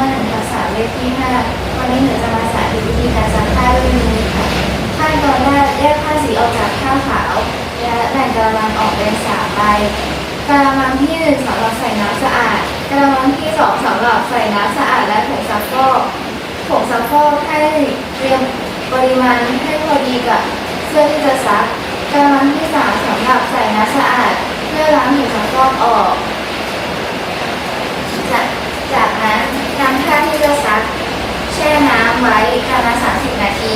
อหนึ่งทักษะเลขที่ห้าวันนี้หนูจะมาสาธิตวิธีการซักผ้าด้วยมือค่ะขั้นตอนแรกแยกผ้าสีออกจากผ้าขาว และแบ่งกระมังออกเป็นสามใบกระมังที่หนึ่งสำหรับใส่น้ำสะอาดกระมังที่สองสำหรับใส่น้ำสะอาดและผงซักฟอกผงซักฟอกให้เตรียมปริมาณให้พอดีกับเสื้อที่จะซักกระมังที่สามสำหรับใส่ นั้นนำผ้าที่จะซักแช่น้ำไว้ประมาณ30 นาที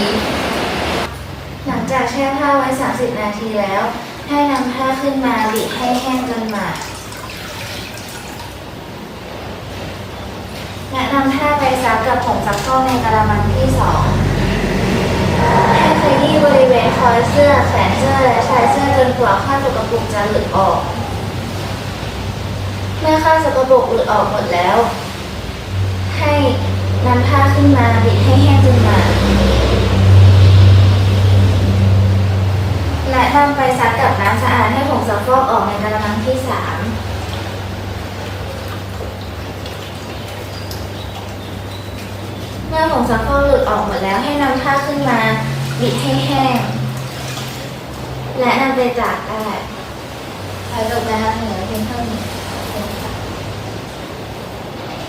หลังจากแช่ผ้าไว้ 30 นาทีแล้ว ให้นำผ้าขึ้นมาบิดให้แห้งจนหมาดและนำผ้าไปซักกับผงซักฟอกในกระมังที่สองให้ขยี้บริเวณคอเสื้อแขนเสื้อและชายเสื้อจนกว่าข้าวสกปรกจะหลุดออก เมื่อข้าวสกปรกหลุดออกหมดแล้วำผ้าขึ้นมาบิดให้แห้งจนหมาและนำไปซักกับน้ำสะอาดให้ผงซักฟอกออกในกระมังที่สามเมื่อผงซักฟอกหลุดออกหมดแล้วให้นำผ้าขึ้นมาบิดให้แห้ง และนำไปตากได้ขอจบการนำเสนอเพียงเท่านี้